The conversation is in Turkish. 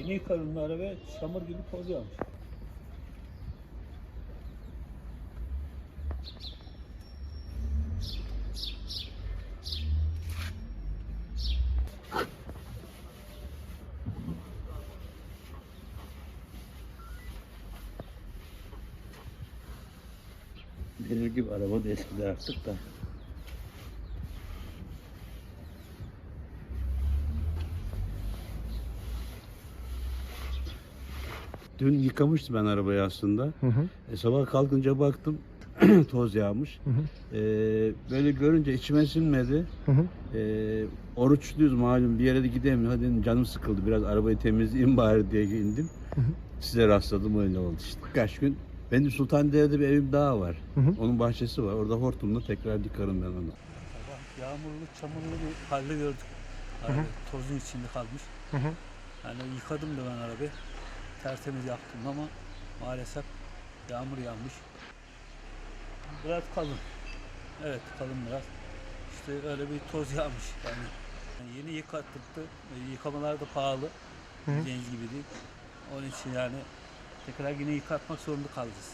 Yeni yıkarım araba çamur gibi toz yağmış. Denir gibi araba da eskidi artık da. Dün yıkamıştım ben arabayı aslında. Hı hı. E, sabah kalkınca baktım toz yağmış. Hı hı. E, böyle görünce içime sinmedi. Hı hı. E, oruçluyuz malum bir yere de gidemiyor. Hadi dedim, canım sıkıldı biraz arabayı temizleyeyim bari diye indim. Hı hı. Size rastladım öyle oldu işte. Kaç gün. Benim Sultandere'de bir evim daha var. Hı hı. Onun bahçesi var. Orada hortumla tekrar yıkarım ben onu. Sabah yağmurlu, çamurlu bir halde gördük. hı. Araba tozun içinde kalmış. Hı hı. Yani yıkadım da ben arabayı. Tertemiz yaptım ama maalesef yağmur yağmış. Biraz kalın. Evet kalın biraz. İşte öyle bir toz yağmış yani. Yani yeni yıkattırdı. E, Yıkamalar da pahalı. Bildiğiniz gibi değil. Onun için yani tekrar yine yıkatmak zorunda kalacağız.